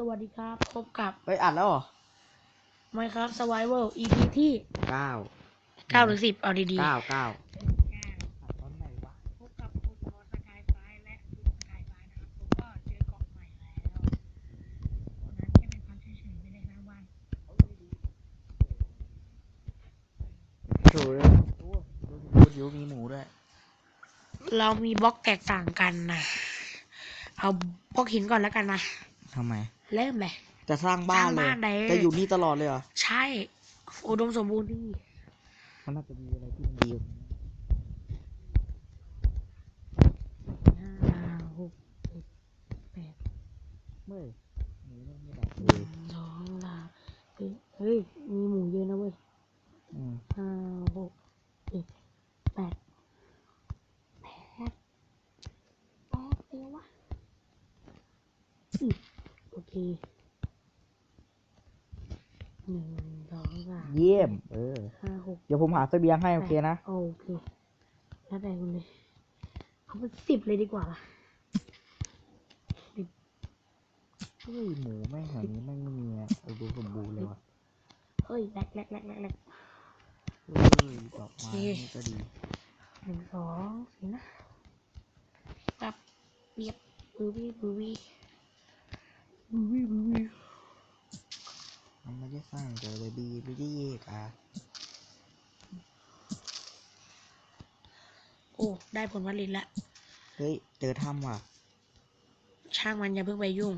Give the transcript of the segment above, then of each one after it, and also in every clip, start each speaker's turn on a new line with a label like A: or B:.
A: สวัสดีครับ พบกับ
B: เฮ้ยอัดแล้วเหรอ
A: Minecraft Survival EP ที่
B: เก้า
A: 9หรือ10เอาดี
B: เก้าเก้า
A: ๆ
B: ตอนไหนวะ
A: พบกับผมพอสกายไฟและคุณสกายไฟนะครับผมก็เจอเกาะใหม่แล้วตอนนั้นแค่เป็นความเฉยๆไม่ได้สร้างบ้าน
B: โถ่เลยโอ้ดูดูดิวมีหมูด้วย
A: เรามีบล็อกแตกต่างกันนะเอาบล็อกหินก่อนแล้วกันนะ
B: ทำไม
A: เริ่มเลย
B: จะสร้างบ้าน
A: สร้าง
B: เลย
A: บ้านเลย
B: จะอยู่นี่ตลอดเลยเหรอ
A: ใช่อุดมสมบูรณ์ดี
B: มันน่าจะมีอะไรที่มันดี
A: ห้าหกเจ็ดแปด
B: เมื่อยหมูไม่ไม่ได้
A: ห
B: เล
A: นึ่
B: ย
A: งสองสามสี่เฮ้ย มีหมูเยอะนะเว้ย
B: อืม
A: ห้าหกเจ็ดแปดแปดแปดเดียววะอืม โอเคหนึ่งสองสาม
B: เยี่ยม เออ
A: ห้าหก
B: เดี๋ยวผมหาเสบียงให้โอเคนะ
A: โอเคแล้วแต่คุณเลยเอาไปสิบเลยดีกว่าล่ะ
B: เฮ้ยหมูแม่งแถวนี้แม่งไม่มีอะเออดูสมบูรณ์เลยว่ะ
A: เฮ้ยแลกแลกแลกแลกแลก
B: เฮ้ยดอกไม้
A: โอเค
B: นี่ก็ดี
A: หนึ่งสองสี่นะแบบเรียบบูบี้บูบี้ บูบี้บูบี้
B: มันไม่ได้สร้างเจอเลยบีไม่ได้เยกอะ
A: โอ้ ได้ผลผลิตแล้ว
B: เฮ้ย เจอถ้ำว่ะ
A: ช่างมันอย่าเพิ่งไปยุ่ง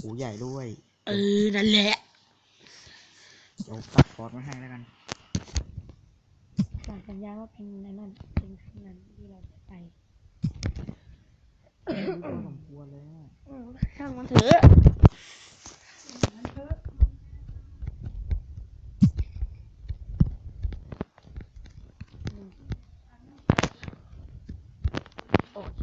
B: หูใหญ่ด้วย
A: เออ นั่นแหละ
B: เดี๋ยวตัดฟอสมาให้แล้วกัน
A: สั่งสัญญาว่าเป็นนั่นนั่นเป็นที่นั้นที่เราจะไป
B: พอสมควรเลยอะ
A: อืม ช่างมันเถอะโอเค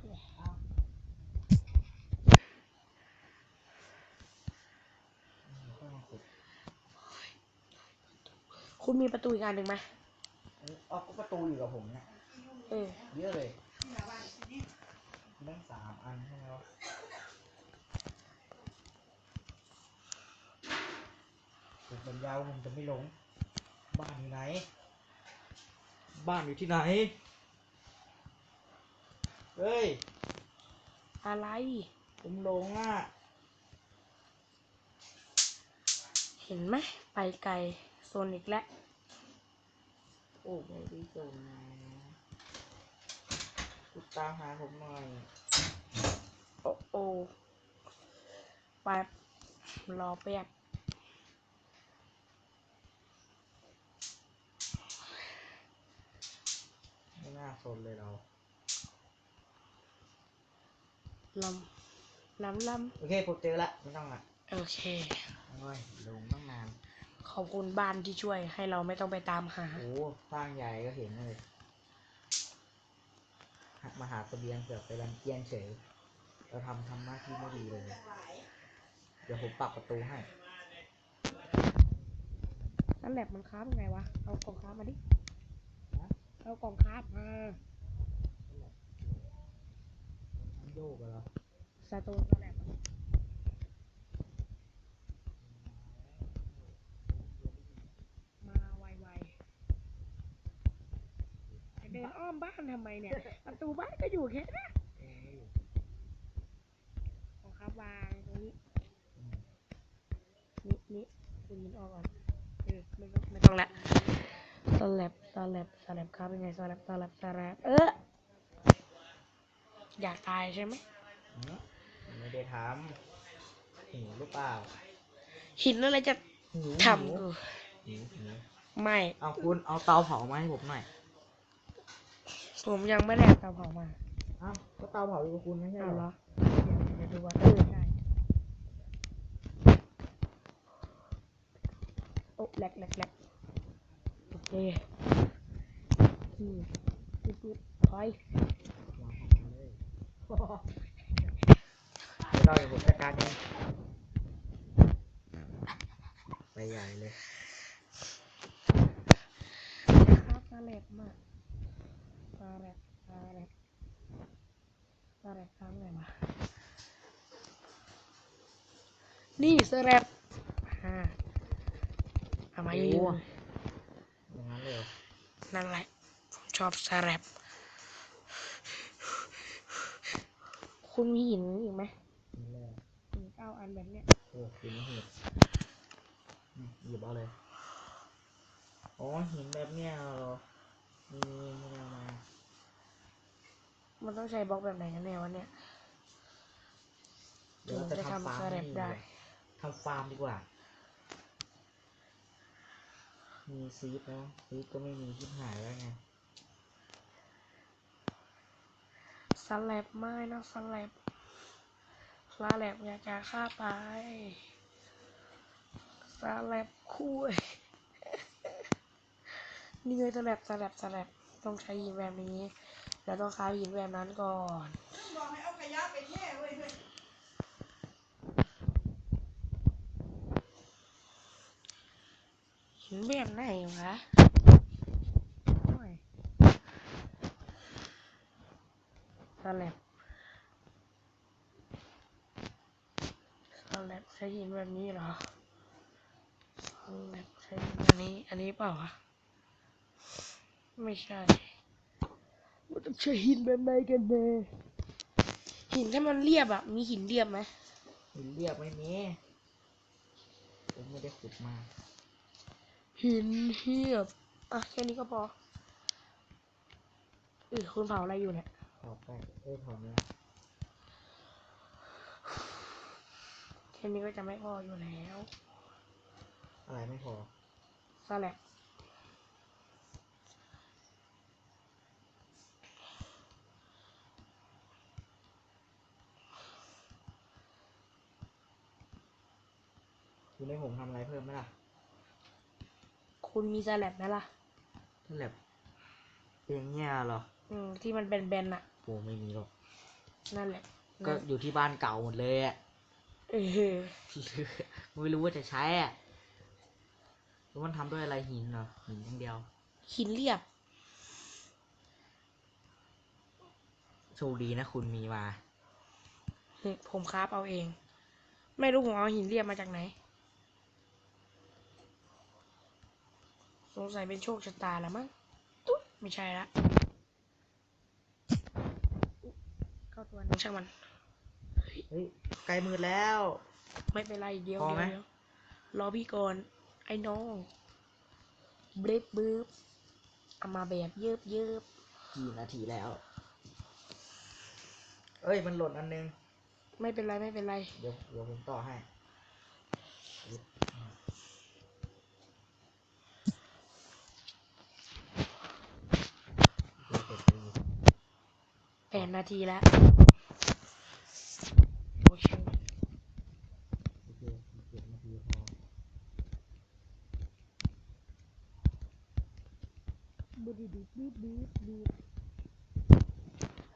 A: คุณมีประตูอีกอันหนึ่งไหม
B: เอ้ยเอาก็ประตูอยู่กับผมเนี่ย
A: เออ
B: เยอะเลยแม่งสามอันใช่ไหมวะ ผมสัญญาว่าผมจะไม่หลง บ้านอยู่ไหน บ้านอยู่ที่ไหน เฮ้ย
A: อะไร
B: ผมหลงอะ
A: เห็นไหมไปไกลโซนอีกแล้ว
B: โอ้ไม่ได้จงนะติดตามหาผมหน่อย
A: โอ้โอ้ไปรอเปียก
B: ไม่ น่าสนเลยเรา
A: ลำลำล
B: โอเคผมเจอละไม่ต้องละำ
A: โอเค
B: โอ้ยลงตั้งนาน
A: ขอบคุณบ้านที่ช่วยให้เราไม่ต้องไปตามหา
B: โอ้สร้างใหญ่ก็เห็นเลยหักมาหาเสบียงเสือกไปรันเกียนเฉยเราทำทำหน้าที่ไม่ดีเลย เดี๋ยวผมปรับประตูให้
A: นั่นแหละมันค้าบยังไงวะ เอากล่องค้าบมาดิ
B: ฮะ
A: เอากล่องคาบมา
B: มันโยกอะเหรอ
A: สโตนนั่นแหละมาไวๆเดินอ้อมบ้านทำไมเนี่ย ประตูบ้านก็อยู่แค่นั้น
B: เออไม่อยู่
A: ของครับวางตรงนี้ นี่นี่คุณยินออกก่อนเออไม่ต้องไม่ต้องละสแลบ แลบสแลบครับเป็นไงสแลบสแลบสแลบเอออยากตายใช่ไหม
B: หือไม่ได้ทำหิวหรือเปล่า
A: หินอะไรจะ
B: หิว
A: ท
B: หิวำ
A: กู
B: หิวหิว
A: ไม่
B: เอาคุณเอาเตาเผามาให้ผมหน่อย
A: ผมยังไม่ได้เอาเตาเผามา
B: เอ้าก็เตาเผาอยู่กับคุณไม่ใช่
A: เอา
B: เห
A: เห
B: ร
A: ร
B: อ
A: อเดี๋ยวเดี๋ยวดูว่าเออใช่โอ้แหลกแหลกแหลกโอเค อืมปึ๊บปึ๊บถอยวา
B: งของมาเลยไม่ต้องเดี๋ยวผมจัดการเองไปใหญ่เลย
A: นะครับสแลบมากสแลบสแลบสแลบทำไงวะนี่สแลบอ่าเอามายืน
B: อย่างนั้นเลยเหรอ
A: นั่นแหละผม ชอบสแลบคุณมีหินอีกไหม
B: นี่เลย
A: หินเก้าอันแบบเนี้ย
B: โอ้หินเห็ดนี่หยิบเอาเลยอ๋อหินแบบเนี้ยเหรอนี่ไม่ได้เอามา
A: มันต้องใช้บล็อกแบบไหนกันแน่วะเนี่ย
B: เดี๋ยวเราจะ
A: ถึงจะ
B: ทำฟาร์ม
A: ทำสแลบ
B: นี่
A: ได้
B: ทำฟาร์มดีกว่า มีซีฟแล้วซีฟก็ไม่มีที่หายแล้วไง
A: สแลบไม่นะสแลบสแลบอยากจะฆ่าตายสแลบคุยนี่เลยสแลบสแลบสแลบต้องใช้หินแบบนี้ แล้วต้องค้าหินแบบนั้นก่อน
C: บอกให้เอาขยะไปแช่เว้ยเฮ้ย
A: หินแบบไหนวะโอ้ยส แลบสแลบใช้หินแบบนี้เหรอสแลบใช้หินแบบนี้ อันนี้เปล่าวะไม่ใช่มันต้องใช้หินแบบไหนกันแน่หินที่มันเรียบอะมีหินเรียบไหม
B: หินเรียบไม่มีผมไม่ได้ขุดมา
A: หินเรียบอะแค่นี้ก็พอเออคุณเผาอะไรอยู่เนี่ย
B: ถอดไปเอ้ยถอดเนี้ย
A: แค่นี้ก็จะไม่พออยู่แล้ว
B: อะไรไม่พอ
A: สแลบ
B: คุณให้ผมทำอะไรเพิ่มไหมล่ะ
A: คุณมีสแลบไหมล่ะ
B: นั่นแหละอย่างเงี้ยเหรอ
A: อืม ที่มันแบนๆอะ
B: โอ้ไม่มีหรอก
A: นั่นแหละ
B: ก็
A: นั่น
B: อยู่ที่บ้านเก่าหมดเลยอะ
A: เออ
B: ไม่รู้ว่าจะใช้อะแล้วมันทำด้วยอะไรหินเหรอหินอย่างเดียว
A: หินเรียบ
B: โชคดีนะคุณมีมา
A: นี่ผมคราฟเอาเอง ไม่รู้ผมเอาหินเรียบมาจากไหน สงสัยเป็นโชคชะตาละมั้ง ตุ๊ดไม่ใช่ละ เข้าตัวหนึงช่างมัน
B: เฮ้ยใกล้มืดแล้ว
A: ไม่เป็นไรเดี๋ยว
B: พอ
A: เดี๋ยว
B: ไหม
A: เดี๋ยวรอพี่ก่อน ไอ้น้องเบรบบืบเอามาแบบเยิบเยิบ
B: กี่นาทีแล้ว เอ้ยมันหล่นอันนึง
A: ไม่เป็นไรไม่เป็นไร
B: เดี๋ยวเดี๋ยวผมต่อให้เดี๋ยวเสร็จดี
A: แป ดนาทีแล้วโอเค
B: โอเคเจ็ดนาทีพอ
A: บูดีดีดีดีดี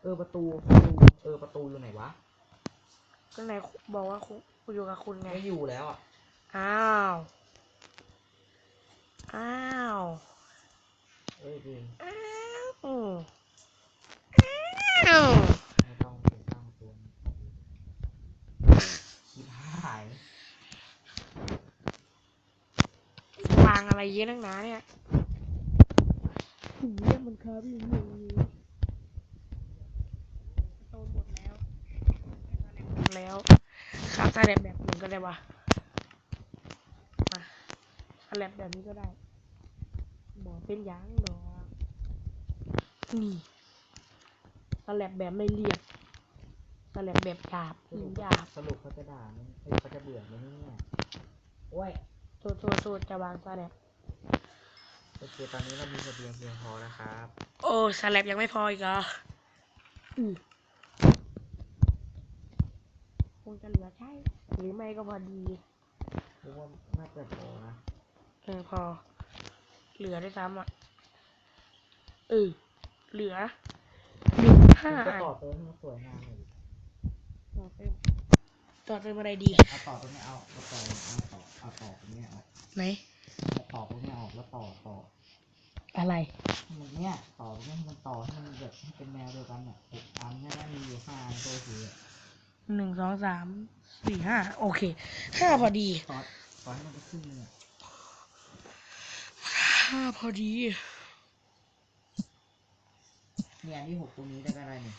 B: เออประตูประตูเออประตูอยู่ไหนวะ
A: ก็ไหนบอกว่าคุณอยู่กับคุณไง
B: ไม่อยู่แล้วอะ
A: อ้าวอ้าว
B: เอ้ยจริง
A: อ้าว ว
B: ไม่ต้องไปสร้างตัวนี้คิดหาย
A: วางอะไรเยอะนักหนาเนี่ยถึงเรียมันครับอยู่หนึ่งโตหมดแล้วหมดแล้วครับถ้าแลบแบบหนึ่งก็ได้วะมาถ้าแลบแบบนี้ก็ได้บอกเป็นหยังดอกนี่ สแลบแบบไม่เรียบสแลบแบบหยาบ
B: สรุป
A: หยาบ
B: สรุปเขาจะด่าไหมเอ้ยเขาจะเบื่อไหมเนี่ยโอ้ย
A: โทษโทษโทษจะวางสแลบ
B: โอเคตอนนี้เรามีเสบียงเพียงพอนะครับ
A: โอ้สแลบยังไม่พออีกเหรออือคงจะเหลือใช่ หรือไม่ก็พอดี
B: เพราะว่าน่าจะพอนะ
A: เออพอ เหลือได้วยซ้ำอะเออเหลือเหลือห้า
B: คุณก็
A: อัน
B: ต่อเติมให้มันสวยงามหน่อยดิ
A: ต่อเติมต่อเติมอะไรดี
B: เอาต่อตรงนี้เอาเอาต่อเอาต่อเอาต่อตรงนี้ออก
A: ไหน
B: เอาต่อตรงนี้ออกแล้วต่อต่อ
A: อะไร
B: ให้มันเนี่ยต่อตรงนี้ให้มันต่อให้มันแบบให้เป็นแนวเดียวกันเนี่ยหกอันแค่นั้นมีอยู่ห้าอันตัวสีอะ
A: หนึ่งสองสามสี่ห้าโอเคห้าพอดี
B: ต่อต่อให้มันไปครึ่งนึงอะ
A: ห้าพอดี
B: เนี่ยอันที่หกตรงนี้ได้ก็ได้นี่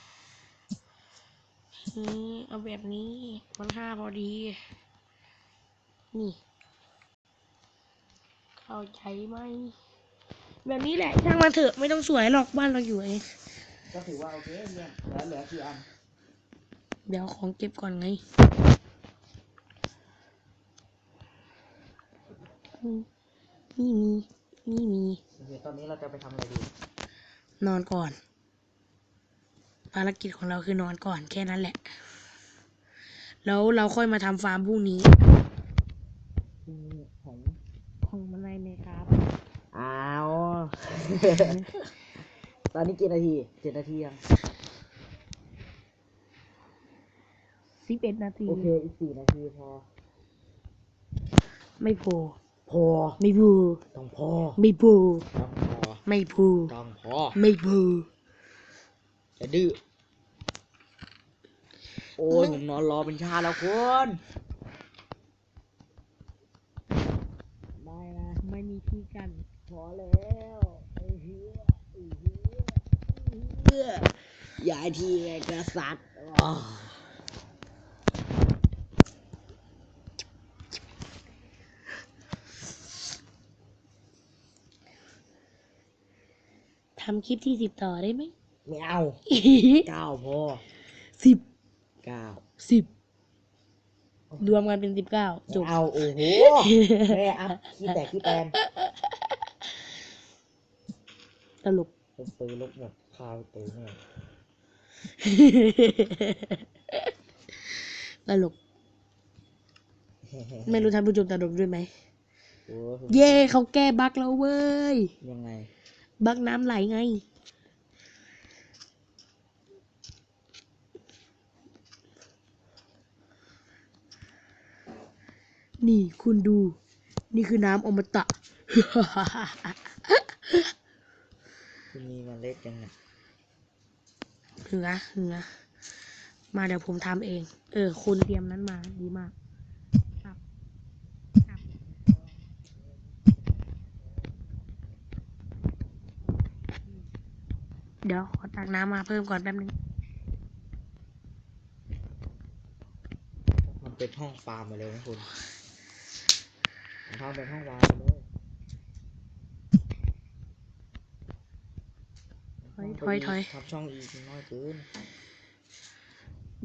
A: นี่ เอาแบบนี้มันห้าพอดี นี่ เข้าใจไหม แบบนี้แหละช่างมันเถอะไม่ต้องสวยหรอกบ้านเราอยู่เอง
B: ก็ถือว่าโอเคเยี่ยมเหลือเหลือกี่อัน
A: เดี๋ยวของเก็บก่อนไงอืมนี่มีนี่มี
B: โอเคตอนนี้เราจะไปทำอะไรดี
A: นอนก่อน ภารกิจของเราคือนอนก่อนแค่นั้นแหละ แล้วเราค่อยมาทำฟาร์มพรุ่งนี้
B: อืมของ
A: ของมันไรไหมครับ
B: อ้าวตอนนี้กี่นาทีเจ็ดนาทียัง
A: สิบเอ็ดนาที
B: โอเคอีกสี่นาทีพอ
A: ไม่พอ
B: พอ
A: ไม่พู
B: ต้องพอ
A: ไม่พู
B: ต้องพอ
A: ไม่พู
B: ต้องพอ
A: ไม่พู
B: จะดื้อ โอ้ยผมนอนรอเป็นชาแล้วคุณ
A: ได้นะไม่มีที่กัน
B: พอแล้วไอ้เหี้ยไอ้เหี้ยไอ้เหี้ยย้ายทีไงกษัตริย์อ้อ
A: ทำคลิปที่สิบต่อได้ไหม
B: ไม่เอาเก้าพอ
A: สิบ
B: เก้า
A: สิบรวมกันเป็นสิบเก้าจ
B: ไม่
A: บ
B: เอาโอ้โหแม่อัพขี้แตกขี้แตน
A: ตลก
B: ผมปืนลบหมดคาวปืนเนี่ย
A: ตลก ไม่รู้ท่านผู้ชมตลกด้วยไหม
B: โอ้ผม
A: เย่เขาแก้บั๊กแล้วเว้ย
B: ยังไง
A: บั๊กน้ำไหลไง นี่คุณดู นี่คือน้ำอมตะ
B: คุณมีเมาเล็ดยังไง
A: เหงือเหงือมาเดี๋ยวผมทำเอง เออ คุณเตรียมนั้นมา ดีมากครับครับเดี๋ยวขอตักน้ำมาเพิ่มก่อนแป๊บนึง
B: ทำเป็นห้องฟาร์มมาเลยนะคุณผม ทำเป็นห้องฟาร์มไปเลย
A: ถอยถอยถอย
B: ทำช่องอีกน้อยเกิน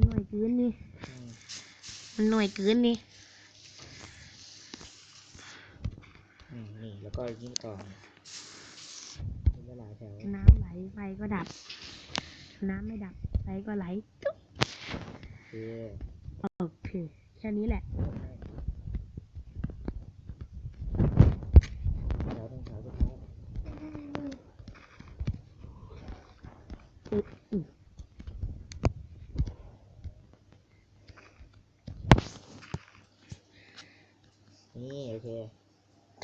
A: หน่วยเกินนี่
B: อืม
A: มันหน่วยเกินนี่
B: อืมนี่แล้วก็ยิ่งต่อมีหลายแถว
A: น้ำไหลไฟก็ดับ น้ำไม่ดับไฟก็ไหลจุ๊บ
B: โอเค
A: โอเคแค่นี้แหละ
B: แถวตรงแถวสุดท้าย
A: อืมอืม
B: นี่โอเค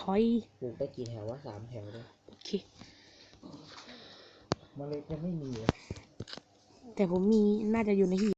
A: ถอย
B: ปลูกได้กี่แถววะสามแถวเลย
A: โอเค
B: เมล็ดยังไม่มีเลย
A: แต่ผมมีน่าจะอยู่ในหีบ